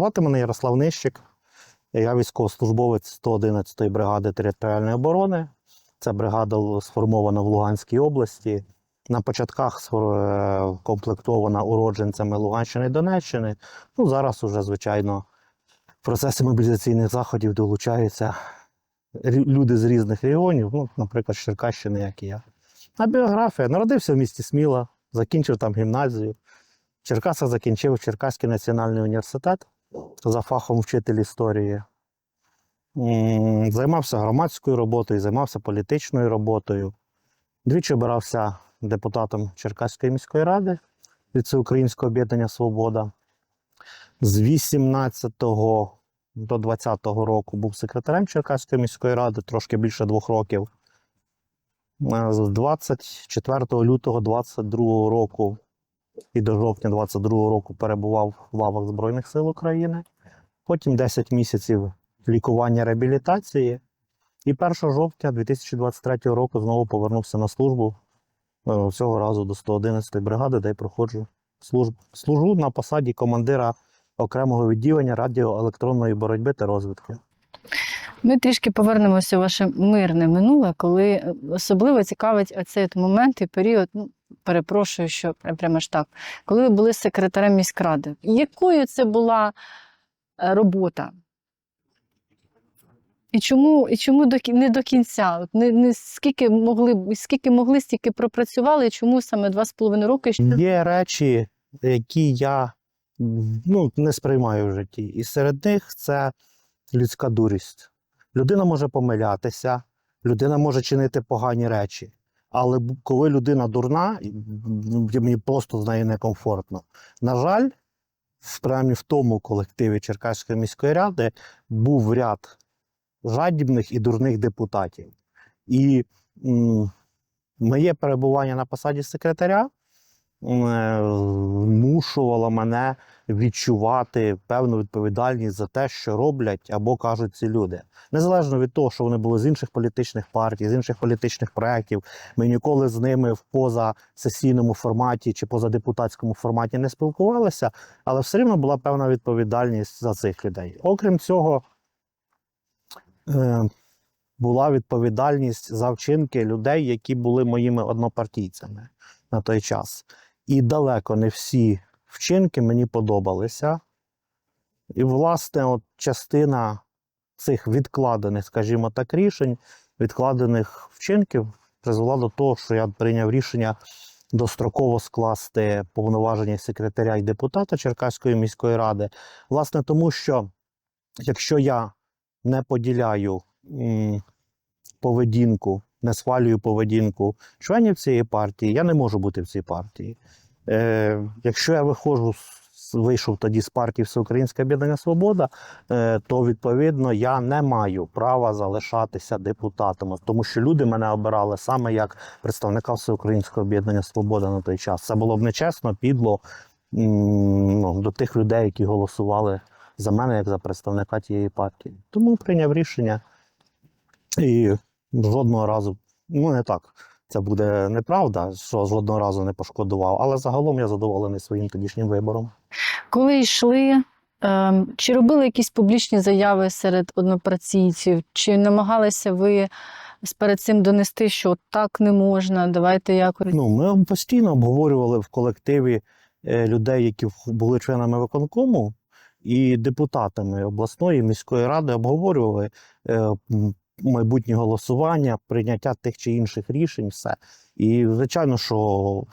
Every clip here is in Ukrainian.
Звати мене Ярослав Нищик. Я військовослужбовець 111-ї бригади територіальної оборони. Ця бригада сформована в Луганській області. На початках е, комплектована уродженцями Луганщини і Донеччини. Ну, зараз уже, звичайно, в процесі мобілізаційних заходів долучаються люди з різних регіонів, ну, наприклад, з Черкащини, як і я. А біографія. Народився в місті Сміла, закінчив там гімназію. В Черкасах закінчив Черкаський національний університет за фахом вчитель історії. Займався громадською роботою, займався політичною роботою. Двічі обирався депутатом Черкаської міської ради від Всеукраїнського об'єднання Свобода. З 18 до 20 року був секретарем Черкаської міської ради, трошки більше двох років. Е, З 24 лютого 22 року і до жовтня 22 року перебував в лавах Збройних сил України. Потім 10 місяців лікування реабілітації. І 1 жовтня 2023 року знову повернувся на службу е, цього разу до 111-ї бригади, де й проходжу службу. Служу на посаді командира окремого відділення радіоелектронної боротьби та розвідки. Ми трішки повернемося у ваше мирне минуле, коли е, особливо цікавить оцей от момент і період. Ну, перепрошую, що прямо ж так, коли ви були секретарем міськради. Якою це була е, робота? І чому, і чому до, не до кінця? Не, не скільки могли, скільки могли, стільки пропрацювали, і чому саме два з половиною роки? Є речі, які я ну, не сприймаю в житті. І серед них це людська дурість. Людина може помилятися, людина може чинити погані речі. Але коли людина дурна, мені просто з нею некомфортно. На жаль, в в тому колективі Черкаської міської ради був ряд жадібних і дурних депутатів. І моє перебування на посаді секретаря е, змушувало мене відчувати певну відповідальність за те, що роблять або кажуть ці люди. Незалежно від того, що вони були з інших політичних партій, з інших політичних проєктів, ми ніколи з ними в позасесійному форматі чи позадепутатському форматі не спілкувалися, але все рівно була певна відповідальність за цих людей. Окрім цього, е, була відповідальність за вчинки людей, які були моїми однопартійцями на той час. І далеко не всі вчинки мені подобалися. І, власне, от частина цих відкладених, скажімо так, рішень, відкладених вчинків призвела до того, що я прийняв рішення достроково скласти повноваження секретаря і депутата Черкаської міської ради. Власне, тому що якщо я не поділяю поведінку, не схвалюю поведінку членів цієї партії, я не можу бути в цій партії. Е, якщо я виходжу, з- вийшов тоді з партії Всеукраїнське об'єднання Свобода, е, то відповідно я не маю права залишатися депутатом, тому що люди мене обирали саме як представника Всеукраїнського об'єднання Свобода на той час. Це було б нечесно, підло ну, до тих людей, які голосували за мене як за представника тієї партії. Тому прийняв рішення і жодного разу, ну не так. Це буде неправда, що жодного разу не пошкодував, але загалом я задоволений своїм тодішнім вибором. Коли йшли, ем, чи робили якісь публічні заяви серед однопрацівців, чи намагалися ви перед цим донести, що так не можна, давайте якось. Ну, ми постійно обговорювали в колективі е, людей, які були членами виконкому і депутатами обласної міської ради обговорювали е, майбутнє голосування, прийняття тих чи інших рішень, все. І звичайно, що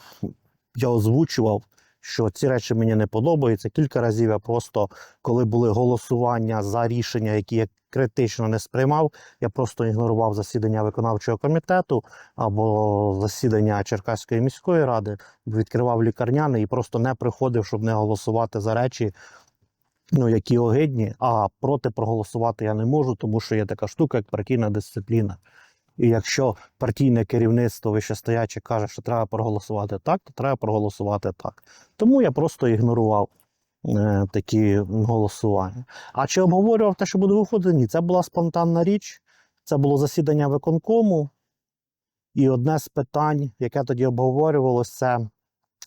я озвучував, що ці речі мені не подобаються. Кілька разів я просто, коли були голосування за рішення, які я критично не сприймав, я просто ігнорував засідання виконавчого комітету або засідання Черкаської міської ради, відкривав лікарняний і просто не приходив, щоб не голосувати за речі, ну, які огидні, а проти проголосувати я не можу, тому що є така штука, як партійна дисципліна. І якщо партійне керівництво вищестояче каже, що треба проголосувати так, то треба проголосувати так. Тому я просто ігнорував е, такі голосування. А чи обговорював те, що буде виходити? Ні, це була спонтанна річ. Це було засідання виконкому. І одне з питань, яке тоді обговорювалося, це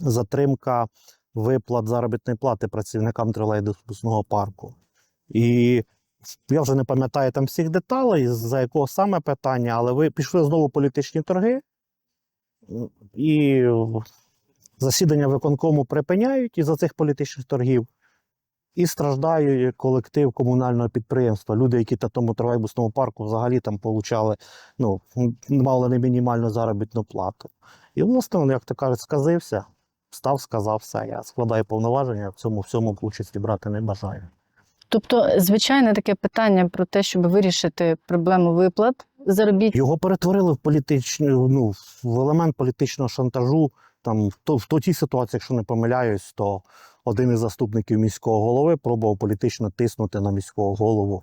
затримка виплат заробітної плати працівникам тролейбусного парку. І я вже не пам'ятаю там всіх деталей, за якого саме питання, але ви пішли знову політичні торги, і засідання виконкому припиняють із-за цих політичних торгів. І страждає колектив комунального підприємства. Люди, які на тому тролейбусному парку взагалі там получали, ну, мали не мінімальну заробітну плату. І, власне, як то кажуть, сказився, став, сказав все. Я складаю повноваження, в цьому всьому участі брати не бажаю. Тобто, звичайне таке питання про те, щоб вирішити проблему виплат заробіть. Його перетворили в політичну, ну, в елемент політичного шантажу. Там в, то, в то- тій ситуації, якщо не помиляюсь, то один із заступників міського голови пробував політично тиснути на міського голову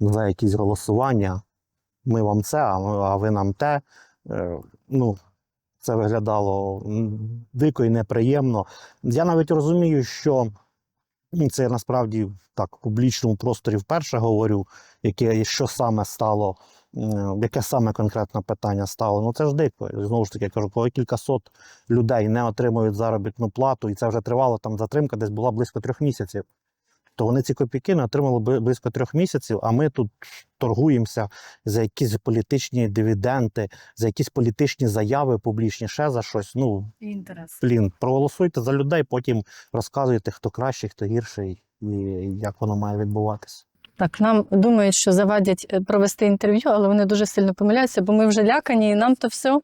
за якісь голосування. Ми вам це, а, ви нам те. Е, ну, це виглядало дико і неприємно. Я навіть розумію, що це я насправді так в публічному просторі вперше говорю, яке що саме стало яке саме конкретне питання стало. Ну це ж дико. Знову ж таки, я кажу, коли кількасот людей не отримують заробітну плату, і це вже тривало там затримка, десь була близько трьох місяців. То вони ці копійки не отримали би- близько трьох місяців, а ми тут торгуємося за якісь політичні дивіденти, за якісь політичні заяви публічні, ще за щось. Ну, Інтерес. блін, проголосуйте за людей, потім розказуйте, хто кращий, хто гірший, і як воно має відбуватися. Так, нам думають, що завадять е, провести інтерв'ю, але вони дуже сильно помиляються, бо ми вже лякані, і нам то все,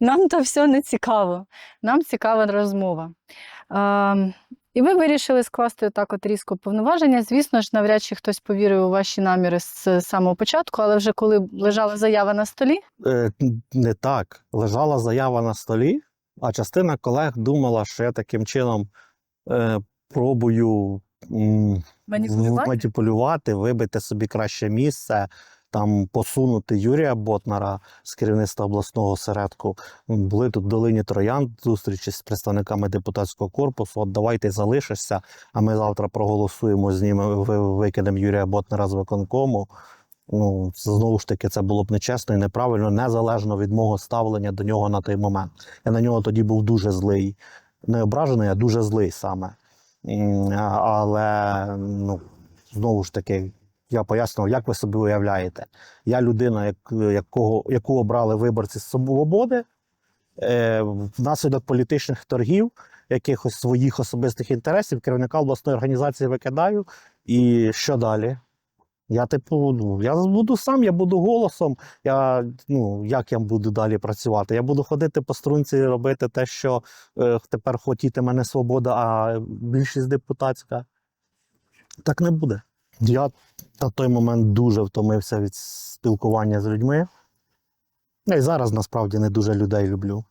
нам то все не цікаво. Нам цікава розмова. А, і ви вирішили скласти так от різко повноваження. Звісно ж, навряд чи хтось повірив у ваші наміри з самого початку, але вже коли лежала заява на столі, Е, не так. Лежала заява на столі, а частина колег думала, що я таким чином е, пробую м, маніпулювати, вибити собі краще місце, там посунути Юрія Ботнара з керівництва обласного осередку. Були тут в долині Троян зустрічі з представниками депутатського корпусу. От давайте залишишся, а ми завтра проголосуємо з ними, ви- викинемо Юрія Ботнера з виконкому. Ну, знову ж таки, це було б нечесно і неправильно, незалежно від мого ставлення до нього на той момент. Я на нього тоді був дуже злий. Не ображений, а дуже злий саме. Але ну, знову ж таки, я пояснював, як ви собі уявляєте. Я людина, як, якого, яку обрали виборці з свободи, е, внаслідок політичних торгів, якихось своїх особистих інтересів, керівника обласної організації викидаю. І що далі? Я, типу, ну, я буду сам, я буду голосом. Я, ну, як я буду далі працювати? Я буду ходити по струнці, робити те, що е, тепер хотіти мене свобода, а більшість депутатська. Так не буде. Я на той момент дуже втомився від спілкування з людьми. І зараз насправді не дуже людей люблю.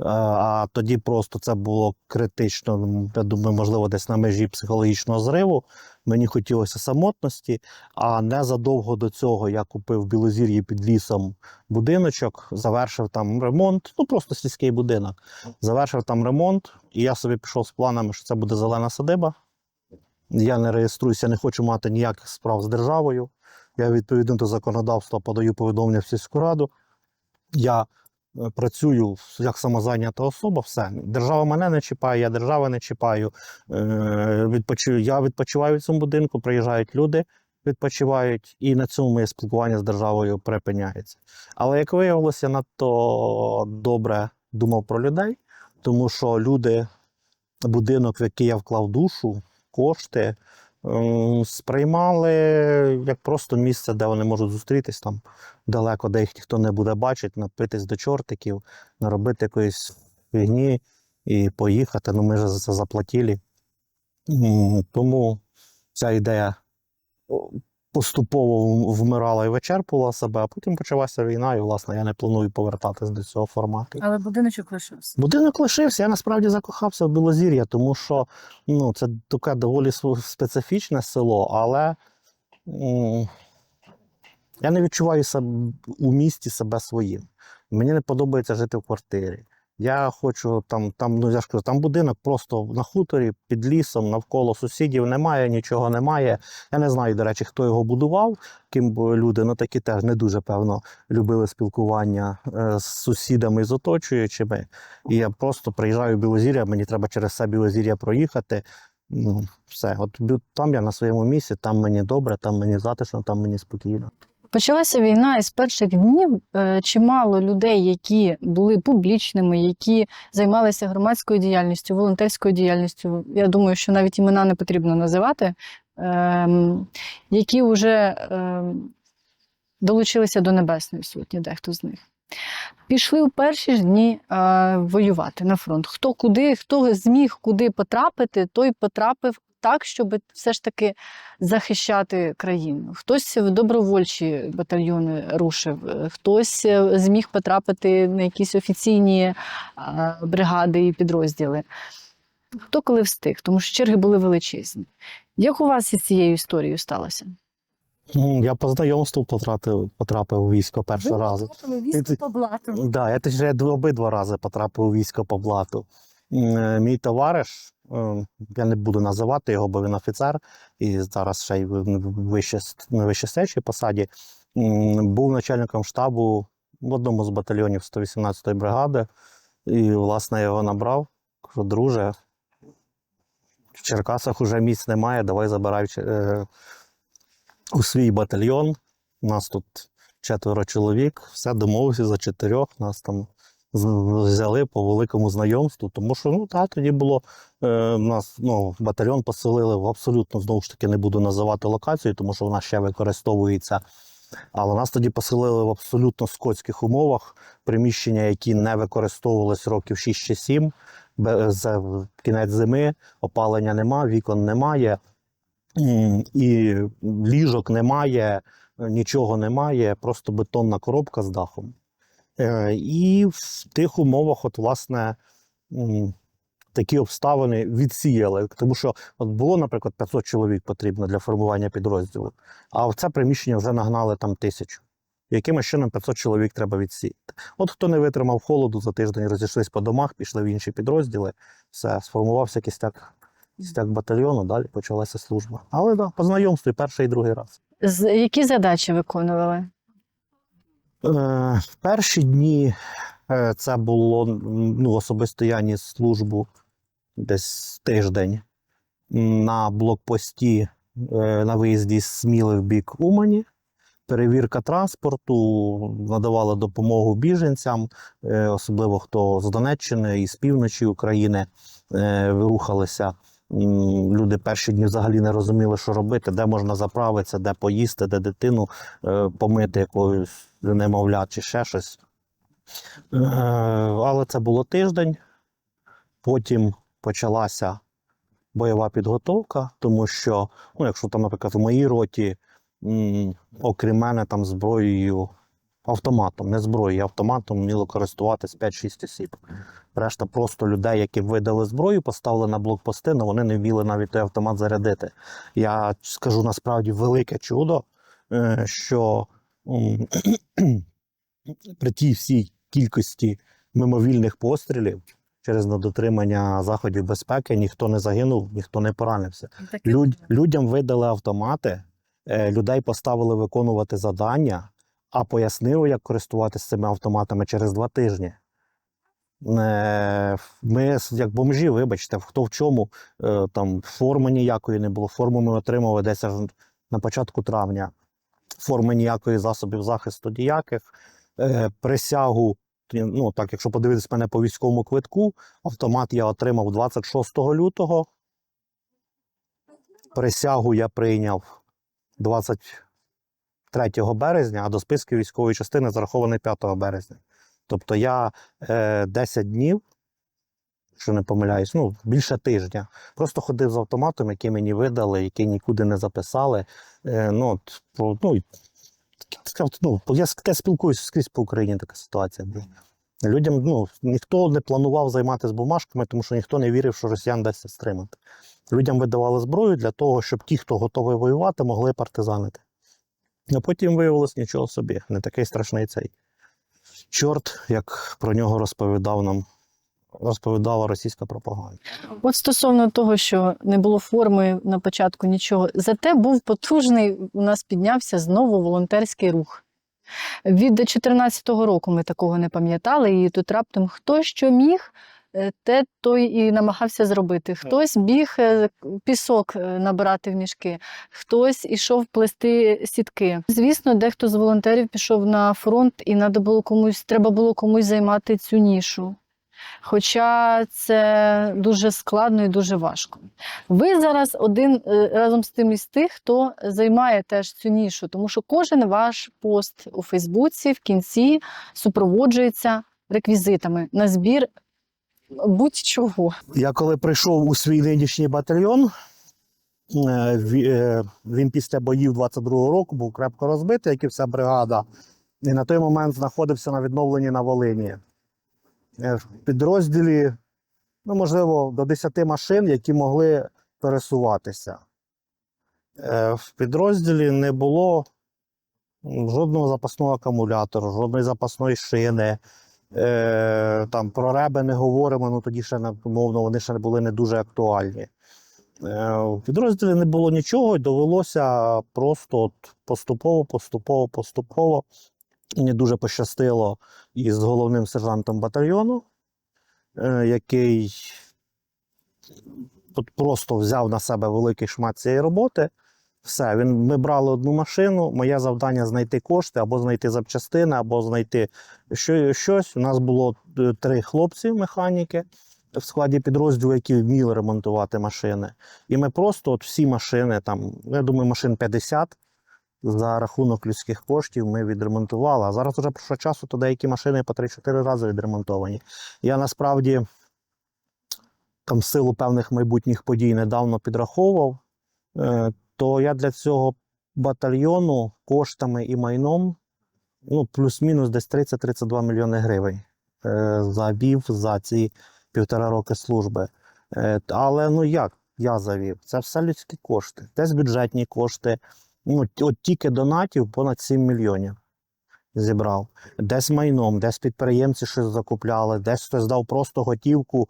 Е, А тоді просто це було критично. Я думаю, можливо, десь на межі психологічного зриву. Мені хотілося самотності, а незадовго до цього я купив в Білозір'ї під лісом будиночок, завершив там ремонт, ну просто сільський будинок. Завершив там ремонт, і я собі пішов з планами, що це буде зелена садиба. Я не реєструюся, не хочу мати ніяких справ з державою. Я відповідно до законодавства подаю повідомлення в сільську раду. Я е, працюю як самозайнята особа, все. Держава мене не чіпає, я держави не чіпаю. Е, я відпочиваю в цьому будинку, приїжджають люди, відпочивають, і на цьому моє спілкування з державою припиняється. Але як виявилося, я надто добре думав про людей, тому що люди, будинок, в який я вклав душу, кошти, ем, сприймали як просто місце, де вони можуть зустрітись там далеко, де їх ніхто не буде бачити, напитись до чортиків, наробити якоїсь фігні і поїхати. Ну ми ж за це заплатили. Тому ця ідея поступово вмирала і вичерпувала себе, а потім почалася війна, і, власне, я не планую повертатись до цього формату. але будиночок лишився. Будинок лишився, я насправді закохався в Білозір'я, тому що ну, це таке доволі специфічне село, але я не відчуваю себе у місті себе своїм. Мені не подобається жити в квартирі. Я хочу там, там, ну я ж кажу, там будинок просто на хуторі, під лісом, навколо сусідів немає, нічого немає. Я не знаю, до речі, хто його будував, ким люди, ну такі теж не дуже певно любили спілкування е, з сусідами з оточуючими. І я просто приїжджаю в Білозір'я, мені треба через все Білозір'я проїхати. Ну, все, от там я на своєму місці, там мені добре, там мені затишно, там мені спокійно. Почалася війна, і з перших днів е, чимало людей, які були публічними, які займалися громадською діяльністю, волонтерською діяльністю. Я думаю, що навіть імена не потрібно називати, ем, які вже ем, долучилися до Небесної Сотні, дехто з них. Пішли у перші ж дні е, воювати на фронт. Хто куди, хто зміг куди потрапити, той потрапив так, щоб все ж таки захищати країну. Хтось в добровольчі батальйони рушив, е, хтось е, зміг потрапити на якісь офіційні е, бригади і підрозділи. Хто коли встиг, тому що черги були величезні. Як у вас із цією історією сталося? Я по знайомству потрапив, потрапив у військо перший раз. Військо по блату. Да, я теж обидва рази потрапив у військо по блату. Мій товариш, я не буду називати його, бо він офіцер, і зараз ще й на вищестечій посаді, був начальником штабу в одному з батальйонів 118-ї бригади. І, власне, я його набрав. Кажу, друже, в Черкасах уже місць немає, давай забирай е, у свій батальйон. У нас тут четверо чоловік, все домовився за чотирьох. Нас там взяли по великому знайомству, тому що ну так, тоді було е, нас ну, батальйон поселили в абсолютно знову ж таки не буду називати локацію, тому що вона ще використовується. Але нас тоді поселили в абсолютно скотських умовах, приміщення, які не використовувались років 6 чи 7, без кінець зими, опалення нема, вікон немає, і ліжок немає, нічого немає, просто бетонна коробка з дахом. Е, І в тих умовах, от, власне, такі обставини відсіяли. Тому що от було, наприклад, 500 чоловік потрібно для формування підрозділу, а в це приміщення вже нагнали там тисячу. Якимось чином 500 чоловік треба відсіяти. От хто не витримав холоду за тиждень, розійшлись по домах, пішли в інші підрозділи, все, сформувався кістяк, кістяк батальйону, далі почалася служба. Але да, по знайомству і перший і другий раз. З, які задачі виконували? Е, В перші дні е, це було ну, особисто я ніс службу десь тиждень на блокпості е, на виїзді з Сміли в бік Умані. Перевірка транспорту, надавала допомогу біженцям, особливо хто з Донеччини і з півночі України е, рухалися. Люди перші дні взагалі не розуміли, що робити, де можна заправитися, де поїсти, де дитину помити якоюсь немовля чи ще щось. Е, Але це було тиждень. Потім почалася бойова підготовка, тому що, ну, якщо там, наприклад, в моїй роті, окрім мене, там зброєю, автоматом, не зброєю, автоматом вміло користуватись 5-6 осіб. Решта просто людей, які видали зброю, поставили на блокпости, але вони не вміли навіть той автомат зарядити. Я скажу насправді велике чудо, е, що при тій всій кількості мимовільних пострілів через недотримання заходів безпеки ніхто не загинув, ніхто не поранився. Люд, людям видали автомати, е, людей поставили виконувати завдання, а пояснили, як користуватися цими автоматами через два тижні. Е, Ми, як бомжі, вибачте, хто в чому, е, там форми ніякої не було. Форму ми отримали десь на початку травня. Форми ніякої засобів захисту ніяких. Е, Присягу, ну так, якщо подивитись мене по військовому квитку, автомат я отримав 26 лютого. Присягу я прийняв 23 березня, а до списку військової частини зарахований 5 березня. Тобто я е, 10 днів, якщо не помиляюсь, ну, більше тижня, просто ходив з автоматом, який мені видали, який нікуди не записали. Е, ну, от, про- ну, ну, я спілкуюся скрізь по Україні така ситуація. була. Людям ну, ніхто не планував займатися бумажками, тому що ніхто не вірив, що росіян дасть стримати. Людям видавали зброю для того, щоб ті, хто готовий воювати, могли партизанити. А потім виявилось нічого собі, не такий страшний цей чорт, як про нього розповідав нам розповідала російська пропаганда. От стосовно того, що не було форми на початку нічого, зате був потужний, у нас піднявся знову волонтерський рух. Від 2014 року ми такого не пам'ятали, і тут раптом хто що міг, е, те той і намагався зробити. Хтось біг е, пісок е, набирати в мішки, хтось ішов плести сітки. Звісно, дехто з волонтерів пішов на фронт, і надо було комусь, треба було комусь займати цю нішу. Хоча це дуже складно і дуже важко. Ви зараз один е, разом з тим із тих, хто займає теж цю нішу, тому що кожен ваш пост у Фейсбуці в кінці супроводжується реквізитами на збір будь-чого. Я коли прийшов у свій нинішній батальйон, е, е, він після боїв 22-го року був крепко розбитий, як і вся бригада. І на той момент знаходився на відновленні на Волині. Е, В підрозділі, ну, можливо, до 10 машин, які могли пересуватися. Е, В підрозділі не було жодного запасного акумулятора, жодної запасної шини. Е, там про реби не говоримо, ну тоді ще мовно вони ще були не дуже актуальні. В підрозділі не було нічого, довелося просто поступово, поступово, поступово. Мені дуже пощастило із головним сержантом батальйону, е, який от просто взяв на себе великий шмат цієї роботи. Все, він, ми брали одну машину. Моє завдання знайти кошти або знайти запчастини, або знайти що, щось. У нас було е, три хлопці, механіки в складі підрозділу, які вміли ремонтувати машини. І ми просто от всі машини, там, я думаю, машин 50 за рахунок людських коштів ми відремонтували. А зараз вже пройшло часу, то деякі машини по 3-4 рази відремонтовані. Я насправді там силу певних майбутніх подій недавно підраховував, е, то я для цього батальйону коштами і майном ну, плюс-мінус десь 30-32 мільйони гривень е, завів за ці півтора роки служби. Е, але ну як я завів? Це все людські кошти, десь бюджетні кошти. Ну, от тільки донатів понад 7 мільйонів зібрав. Десь майном, десь підприємці щось закупляли, десь хтось дав просто готівку.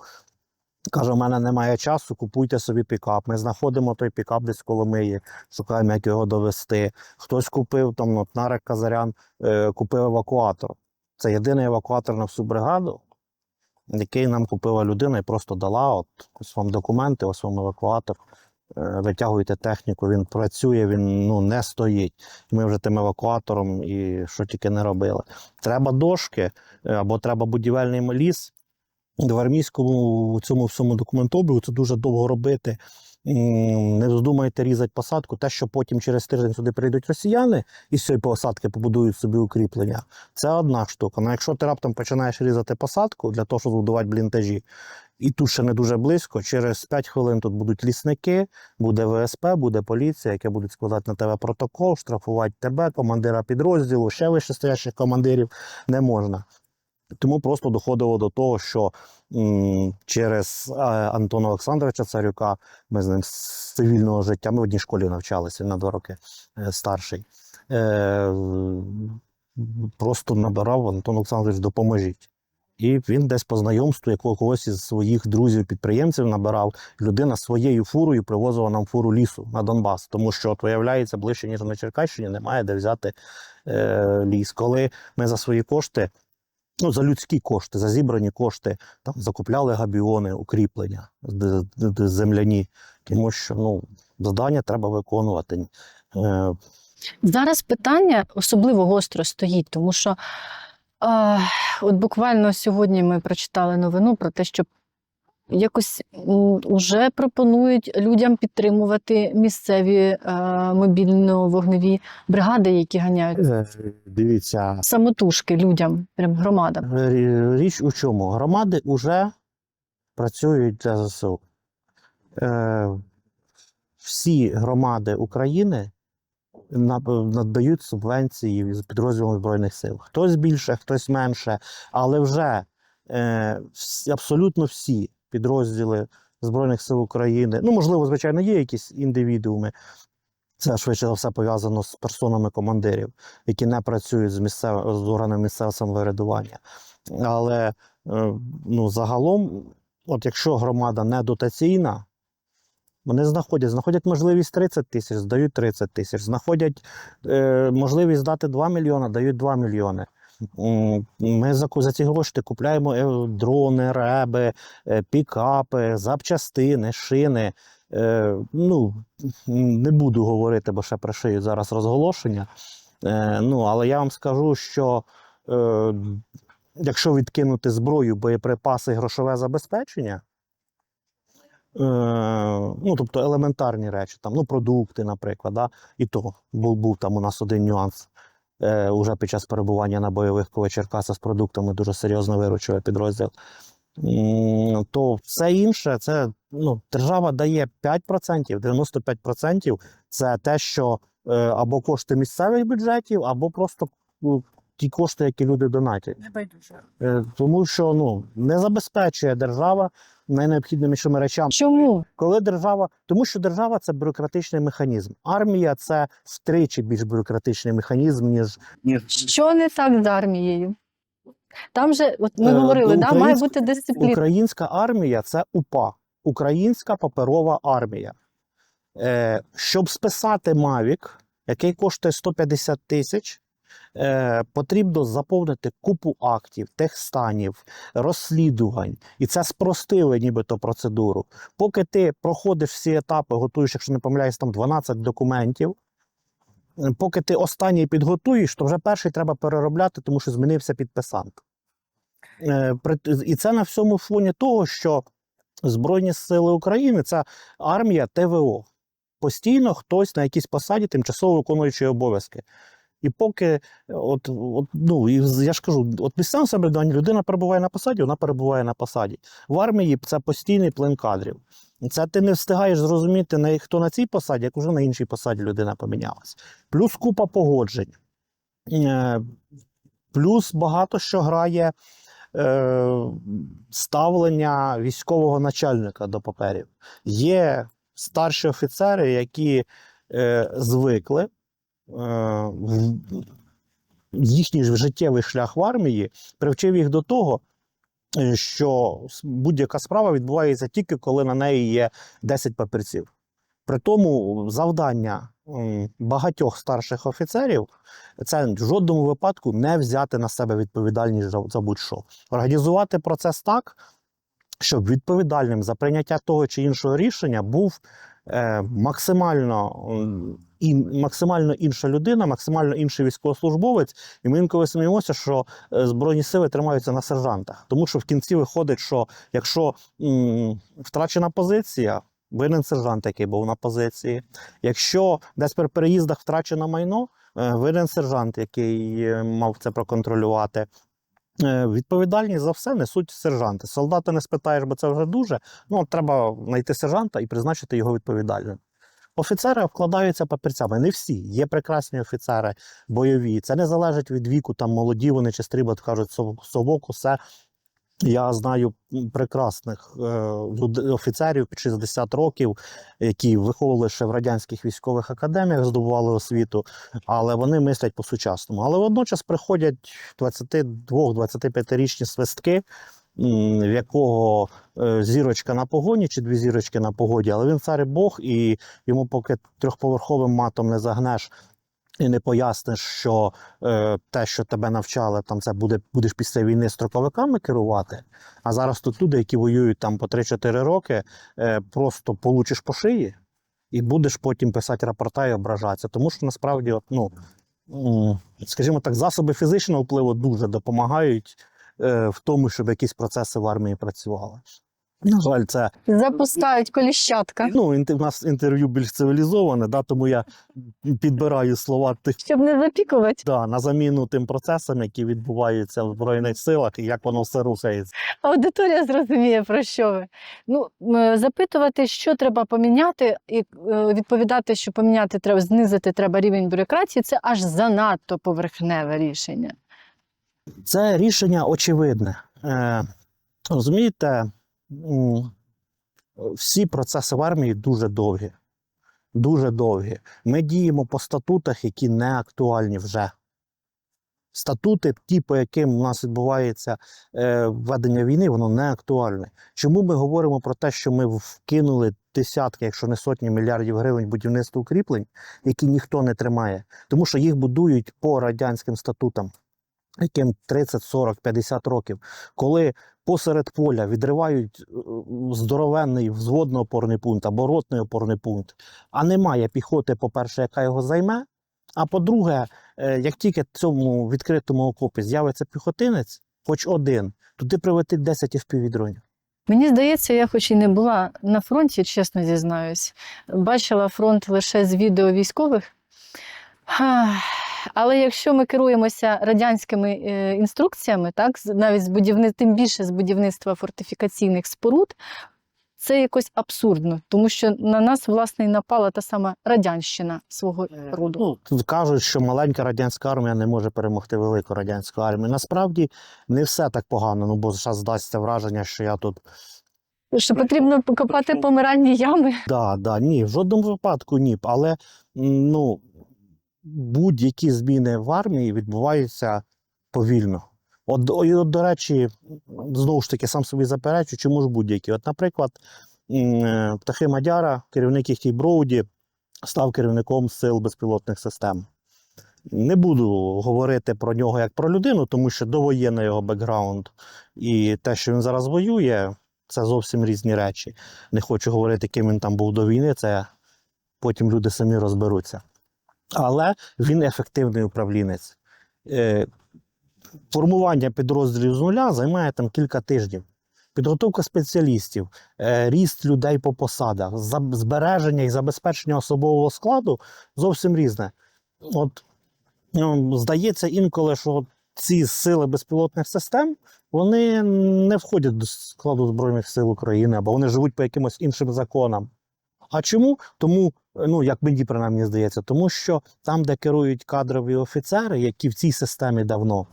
Каже, у мене немає часу, купуйте собі пікап. Ми знаходимо той пікап десь коло Миї, шукаємо, як його довести. Хтось купив, там, от Нарек Казарян е, купив евакуатор. Це єдиний евакуатор на всю бригаду, який нам купила людина і просто дала. От, ось вам документи, ось вам евакуатор. Е, Витягуйте техніку, він працює, він ну, не стоїть. Ми вже тим евакуатором і що тільки не робили. Треба дошки е, або треба будівельний ліс. В армійському цьому всьому документообігу це дуже довго робити. Не вздумайте різати посадку. Те, що потім через тиждень сюди прийдуть росіяни і з цієї посадки побудують собі укріплення, це одна штука. Ну якщо ти раптом починаєш різати посадку для того, щоб будувати бліндажі, і тут ще не дуже близько, через 5 хвилин тут будуть лісники, буде ВСП, буде поліція, яка буде складати на тебе протокол, штрафувати тебе, командира підрозділу, ще вище стоящих командирів не можна. Тому просто доходило до того, що м, через е, Антона Олександровича Царюка ми з ним з цивільного життя, ми в одній школі навчалися, на два роки е, старший. Е, просто набирав Антон Олександрович, допоможіть. І він десь по знайомству якого- когось із своїх друзів-підприємців набирав. Людина своєю фурою привозила нам фуру лісу на Донбас, тому що, от, виявляється, ближче, ніж на Черкащині, немає де взяти е, ліс. Коли ми за свої кошти ну, за людські кошти, за зібрані кошти, там закупляли габіони, укріплення земляні, тому що ну, завдання треба виконувати. Е, Зараз питання особливо гостро стоїть, тому що от буквально сьогодні ми прочитали новину про те, що якось вже пропонують людям підтримувати місцеві е, мобільно-вогневі брагади, які ганяють е, дивіться, самотужки людям, прям громадам. річ у чому? Громади вже працюють для ЗСУ. Е, всі громади України надають субвенції з підрозділом Збройних сил. Хтось більше, хтось менше, але вже е, абсолютно всі підрозділи Збройних сил України, ну, можливо, звичайно, є якісь індивідууми. Це швидше за все пов'язано з персонами командирів, які не працюють з, місцев... з органами місцевого самоврядування. Але Е, ну, загалом, от якщо громада не дотаційна, вони знаходять, знаходять можливість 30 тисяч, здають 30 тисяч, знаходять е, можливість дати 2 мільйони, дають 2 мільйони. Ми за, за ці гроші купляємо е, дрони, реби, е, пікапи, запчастини, шини. Е, ну, не буду говорити, бо ще пришиють зараз розголошення. Е, ну, але я вам скажу, що е, якщо відкинути зброю, боєприпаси, грошове забезпечення, ну, тобто елементарні речі, там, ну, продукти, наприклад, да, і то був, був там у нас один нюанс. Е, уже під час перебування на бойових коли Черкаса з продуктами дуже серйозно виручили підрозділ. То все інше, це ну, держава дає 5%, 95% це те, що е, або кошти місцевих бюджетів, або просто ті кошти, які люди донатять. Е, Тому що ну, не забезпечує держава найнеобхіднішими речами. Чому? Коли держава, тому що держава це бюрократичний механізм. Армія це втричі більш бюрократичний механізм, ніж, ніж Що не так з армією? Там же, от ми Е, говорили, да, має бути дисципліна. Українська армія це УПА, Українська паперова армія. Е, щоб списати Мавік, який коштує 150 тисяч, е, потрібно заповнити купу актів, техстанів, розслідувань. І це спростили нібито процедуру. Поки ти проходиш всі етапи, готуєш, якщо не помиляюсь, там 12 документів. е, Поки ти останній підготуєш, то вже перший треба переробляти, тому що змінився підписант. Е, І це на всьому фоні того, що Збройні Сили України це армія ТВО. Постійно хтось на якійсь посаді тимчасово виконуючий обов'язки. І поки, от, от, ну, я ж кажу, от місцеве самоврядування людина перебуває на посаді, вона перебуває на посаді. В армії це постійний плин кадрів. Це ти не встигаєш зрозуміти, хто на цій посаді, як уже на іншій посаді людина помінялась. Плюс купа погоджень. Е, Плюс багато що грає е, ставлення військового начальника до паперів. Є старші офіцери, які е, звикли. Е, їхній життєвий шлях в армії привчив їх до того, е, що будь-яка справа відбувається тільки коли на неї є 10 папірців. При тому завдання багатьох старших офіцерів це в жодному випадку не взяти на себе відповідальність за, будь-що. Організувати процес так, щоб відповідальним за прийняття того чи іншого рішення був е, максимально, і, максимально інша людина, максимально інший військовослужбовець. І ми інколи сміємося, що е, Збройні сили тримаються на сержантах. Тому що в кінці виходить, що якщо м, втрачена позиція, винен сержант, який був на позиції. Якщо десь при переїздах втрачено майно, е, винен сержант, який е, мав це проконтролювати. Відповідальність за все несуть сержанти. Солдата не спитаєш, бо це вже дуже. Ну, треба знайти сержанта і призначити його відповідальним. Офіцери обкладаються папірцями. Не всі. Є прекрасні офіцери бойові. Це не залежить від віку, там молоді вони чи стрібат, кажуть, «Сов- совок, усе. Я знаю прекрасних е, офіцерів під 60 років, які виховували ще в радянських військових академіях, здобували освіту, але вони мислять по-сучасному. Але водночас приходять 22-25-річні свистки, в якого е, зірочка на погоні чи дві зірочки на погоді, але він цар і Бог, і йому поки трьохповерховим матом не загнеш. І не поясниш, що е, те, що тебе навчали, там це буде, будеш після війни строковиками керувати. А зараз тут люди, які воюють там по 3-4 роки, е, просто получиш по шиї і будеш потім писати рапорта і ображатися. Тому що насправді, от, ну, скажімо так, засоби фізичного впливу дуже допомагають в тому, щоб якісь процеси в армії працювали. На жаль, це Запускають коліщатка, ну, в нас інтерв'ю більш цивілізоване, да, тому я підбираю слова тих. щоб не запікувати. Да, на заміну тим процесам, які відбуваються в Збройних силах, і як воно все рухається. Аудиторія зрозуміє, про що ви. Ну, запитувати, що треба поміняти, і е, відповідати, що поміняти треба, знизити треба рівень бюрократії, це аж занадто поверхневе рішення. Це рішення очевидне. Е, розумієте, всі процеси в армії дуже довгі. Дуже довгі. Ми діємо по статутах, які не актуальні вже. Статути, ті, по яким у нас відбувається е, ведення війни, воно не актуальне. Чому ми говоримо про те, що ми вкинули десятки, якщо не сотні мільярдів гривень будівництва укріплень, які ніхто не тримає? Тому що їх будують по радянським статутам, яким 30, 40, 50 років, коли посеред поля відривають е, здоровенний взводно-опорний пункт або ротний опорний пункт, а немає піхоти, по-перше, яка його займе. А по-друге, е, як тільки в цьому відкритому окопі з'явиться піхотинець, хоч один, туди прилетить 10 FPV-дронів. Мені здається, я хоч і не була на фронті, чесно зізнаюсь, бачила фронт лише з відео військових. Але якщо ми керуємося радянськими е, інструкціями, так, навіть з будівни... тим більше з будівництва фортифікаційних споруд, це якось абсурдно, тому що на нас, власне, і напала та сама радянщина свого роду. Ну, тут кажуть, що маленька радянська армія не може перемогти велику радянську армію. Насправді не все так погано, ну бо зараз здасться враження, що я тут Що потрібно покопати помиральні ями. Да, да, ні, в жодному випадку ні. Але ну, будь-які зміни в армії відбуваються повільно. От, от, до речі, знову ж таки, сам собі заперечу, чому ж будь-які. От, наприклад, е, Птахи Мадяра, керівник який Броуді, став керівником сил безпілотних систем. Не буду говорити про нього як про людину, тому що довоєнний його бекграунд і те, що він зараз воює, це зовсім різні речі. Не хочу говорити, ким він там був до війни, це потім люди самі розберуться. Але він ефективний управлінець. Е, Формування підрозділів з нуля займає там кілька тижнів. Підготовка спеціалістів, е, ріст людей по посадах, збереження і забезпечення особового складу зовсім різне. От ну, здається інколи, що ці сили безпілотних систем вони не входять до складу Збройних сил України або вони живуть по якимось іншим законам. А чому? Тому, ну як мені принаймні здається, тому що там, де керують кадрові офіцери, які в цій системі давно,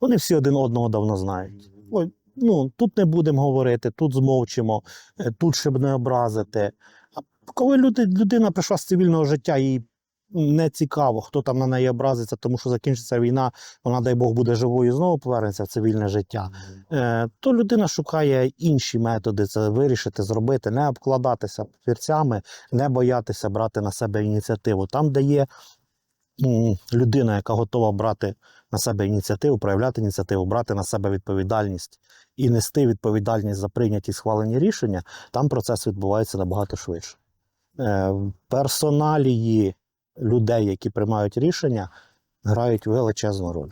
вони всі один одного давно знають. Ой, ну тут не будемо говорити, тут змовчимо, е, тут щоб не образити. А коли люди, людина прийшла з цивільного життя, їй не цікаво, хто там на неї образиться, тому що закінчиться війна, вона, дай Бог, буде живою і знову повернеться в цивільне життя. Е, то людина шукає інші методи це вирішити, зробити, не обкладатися папірцями, не боятися брати на себе ініціативу. Там, де є людина, яка готова брати на себе ініціативу, проявляти ініціативу, брати на себе відповідальність і нести відповідальність за прийняті і схвалені рішення, там процес відбувається набагато швидше. Е, персоналії людей, які приймають рішення, грають величезну роль.